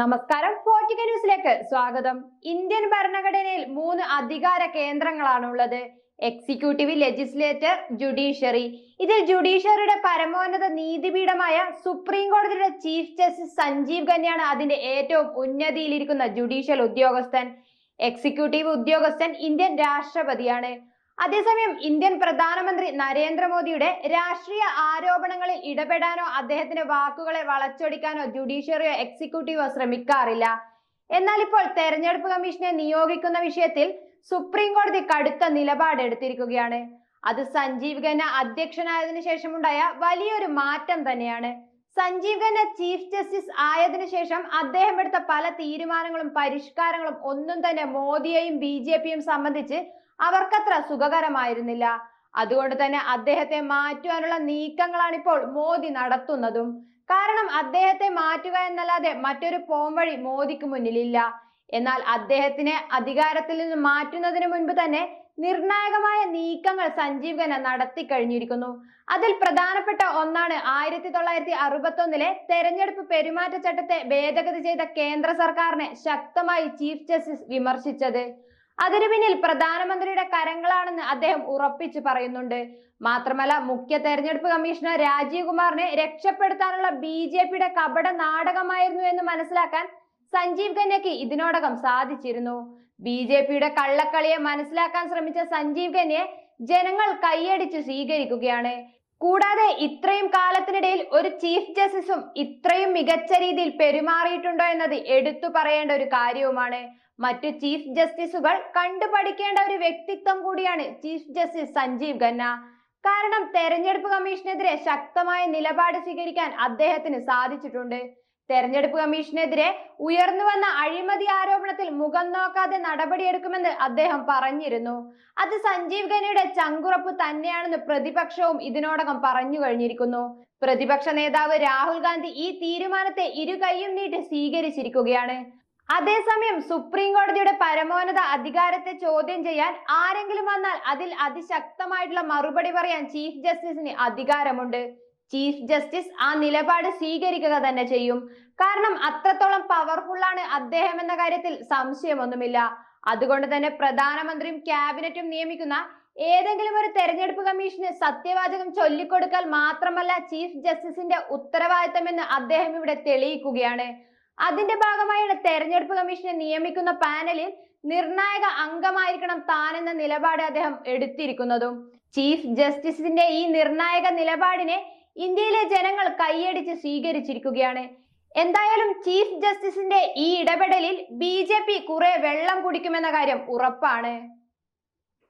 നമസ്കാരം. ഫോർട്ടിക ന്യൂസിലേക്ക് സ്വാഗതം. ഇന്ത്യൻ ഭരണഘടനയിൽ മൂന്ന് അധികാര കേന്ദ്രങ്ങളാണ് ഉള്ളത് എക്സിക്യൂട്ടീവ് ലെജിസ്ലേറ്റർ ജുഡീഷ്യറി ഇതിൽ ജുഡീഷ്യറിയുടെ പരമോന്നത നീതിപീഠമായ സുപ്രീം കോടതിയുടെ ചീഫ് ജസ്റ്റിസ് സഞ്ജീവ് ഖന്നയാണ് അതിന്റെ ഏറ്റവും ഉന്നതിയിലിരിക്കുന്ന ജുഡീഷ്യൽ ഉദ്യോഗസ്ഥൻ. എക്സിക്യൂട്ടീവ് ഉദ്യോഗസ്ഥൻ ഇന്ത്യൻ രാഷ്ട്രപതിയാണ്. അതേസമയം ഇന്ത്യൻ പ്രധാനമന്ത്രി നരേന്ദ്രമോദിയുടെ രാഷ്ട്രീയ ആരോപണങ്ങളിൽ ഇടപെടാനോ അദ്ദേഹത്തിന്റെ വാക്കുകളെ വളച്ചൊടിക്കാനോ ജുഡീഷ്യറിയോ എക്സിക്യൂട്ടീവോ ശ്രമിക്കാറില്ല. എന്നാൽ ഇപ്പോൾ തെരഞ്ഞെടുപ്പ് കമ്മീഷനെ നിയോഗിക്കുന്ന വിഷയത്തിൽ സുപ്രീം കോടതി കടുത്ത നിലപാട് എടുത്തിരിക്കുകയാണ്. അത് സഞ്ജീവ് ഖന്ന അധ്യക്ഷനായതിനു ശേഷമുണ്ടായ വലിയൊരു മാറ്റം തന്നെയാണ്. സഞ്ജീവ് ഖന്ന ചീഫ് ജസ്റ്റിസ് ആയതിനു ശേഷം അദ്ദേഹം എടുത്ത പല തീരുമാനങ്ങളും പരിഷ്കാരങ്ങളും ഒന്നും തന്നെ മോദിയെയും ബി ജെ പിയും സംബന്ധിച്ച് അവർക്കത്ര സുഖകരമായിരുന്നില്ല. അതുകൊണ്ട് തന്നെ അദ്ദേഹത്തെ മാറ്റുവാനുള്ള നീക്കങ്ങളാണ് ഇപ്പോൾ മോദി നടത്തുന്നതും. കാരണം അദ്ദേഹത്തെ മാറ്റുക എന്നല്ലാതെ മറ്റൊരു പോംവഴി മോദിക്ക് മുന്നിലില്ല. എന്നാൽ അദ്ദേഹത്തിനെ അധികാരത്തിൽ നിന്ന് മാറ്റുന്നതിന് മുൻപ് തന്നെ നിർണായകമായ നീക്കങ്ങൾ സഞ്ജീവ് ഖന്ന നടത്തി കഴിഞ്ഞിരിക്കുന്നു. അതിൽ പ്രധാനപ്പെട്ട ഒന്നാണ് ആയിരത്തി തൊള്ളായിരത്തി അറുപത്തി ഒന്നിലെ തെരഞ്ഞെടുപ്പ് പെരുമാറ്റച്ചട്ടത്തെ ഭേദഗതി ചെയ്ത കേന്ദ്ര സർക്കാരിനെ ശക്തമായി ചീഫ് ജസ്റ്റിസ് വിമർശിച്ചത്. അതിനു പിന്നിൽ പ്രധാനമന്ത്രിയുടെ കരങ്ങളാണെന്ന് അദ്ദേഹം ഉറപ്പിച്ചു പറയുന്നുണ്ട്. മാത്രമല്ല മുഖ്യ തെരഞ്ഞെടുപ്പ് കമ്മീഷണർ രാജീവ് കുമാറിനെ രക്ഷപ്പെടുത്താനുള്ള ബി ജെ പിയുടെ കപട നാടകമായിരുന്നു എന്ന് മനസ്സിലാക്കാൻ സഞ്ജീവ് ഖന്നയ്ക്ക് ഇതിനോടകം സാധിച്ചിരുന്നു. ബി ജെ പിയുടെ കള്ളക്കളിയെ മനസ്സിലാക്കാൻ ശ്രമിച്ച സഞ്ജീവ് ഖന്നയെ ജനങ്ങൾ കൈയടിച്ച് സ്വീകരിക്കുകയാണ്. കൂടാതെ ഇത്രയും കാലത്തിനിടയിൽ ഒരു ചീഫ് ജസ്റ്റിസും ഇത്രയും മികച്ച രീതിയിൽ പെരുമാറിയിട്ടുണ്ടോ എന്നത് എടുത്തു പറയേണ്ട ഒരു കാര്യവുമാണ്. മറ്റു ചീഫ് ജസ്റ്റിസുകൾ കണ്ടുപഠിക്കേണ്ട ഒരു വ്യക്തിത്വം കൂടിയാണ് ചീഫ് ജസ്റ്റിസ് സഞ്ജീവ് ഖന്ന. കാരണം തെരഞ്ഞെടുപ്പ് കമ്മീഷനെതിരെ ശക്തമായ നിലപാട് സ്വീകരിക്കാൻ അദ്ദേഹത്തിന് സാധിച്ചിട്ടുണ്ട്. തെരഞ്ഞെടുപ്പ് കമ്മീഷനെതിരെ ഉയർന്നു വന്ന അഴിമതി ആരോപണത്തിൽ മുഖം നോക്കാതെ നടപടിയെടുക്കുമെന്ന് അദ്ദേഹം പറഞ്ഞിരുന്നു. അത് സഞ്ജീവ് ഖന്നയുടെ ചങ്കുറപ്പ് തന്നെയാണെന്ന് പ്രതിപക്ഷവും ഇതിനോടകം പറഞ്ഞു കഴിഞ്ഞിരിക്കുന്നു. പ്രതിപക്ഷ നേതാവ് രാഹുൽ ഗാന്ധി ഈ തീരുമാനത്തെ ഇരു കൈയും നീട്ടി സ്വീകരിച്ചിരിക്കുകയാണ്. അതേസമയം സുപ്രീം കോടതിയുടെ പരമോന്നത അധികാരത്തെ ചോദ്യം ചെയ്യാൻ ആരെങ്കിലും വന്നാൽ അതിൽ അതിശക്തമായിട്ടുള്ള മറുപടി പറയാൻ ചീഫ് ജസ്റ്റിസിന് അധികാരമുണ്ട്. ചീഫ് ജസ്റ്റിസ് ആ നിലപാട് സ്വീകരിക്കുക തന്നെ ചെയ്യും. കാരണം അത്രത്തോളം പവർഫുൾ ആണ് അദ്ദേഹം എന്ന കാര്യത്തിൽ സംശയമൊന്നുമില്ല. അതുകൊണ്ട് തന്നെ പ്രധാനമന്ത്രിയും ക്യാബിനറ്റും നിയമിക്കുന്ന ഏതെങ്കിലും ഒരു തെരഞ്ഞെടുപ്പ് കമ്മീഷന് സത്യവാചകം ചൊല്ലിക്കൊടുക്കൽ മാത്രമല്ല ചീഫ് ജസ്റ്റിസിന്റെ ഉത്തരവാദിത്തമെന്ന് അദ്ദേഹം ഇവിടെ തെളിയിക്കുകയാണ്. അതിന്റെ ഭാഗമായാണ് തെരഞ്ഞെടുപ്പ് കമ്മീഷനെ നിയമിക്കുന്ന പാനലിൽ നിർണായക അംഗമായിരിക്കണം താനെന്ന നിലപാട് അദ്ദേഹം എടുത്തിരിക്കുന്നതും. ചീഫ് ജസ്റ്റിസിന്റെ ഈ നിർണായക നിലപാടിനെ ഇന്ത്യയിലെ ജനങ്ങൾ കൈയടിച്ച് സ്വീകരിച്ചിരിക്കുകയാണ്. എന്തായാലും ചീഫ് ജസ്റ്റിസിന്റെ ഈ ഇടപെടലിൽ ബി കുറെ വെള്ളം കുടിക്കുമെന്ന കാര്യം ഉറപ്പാണ്.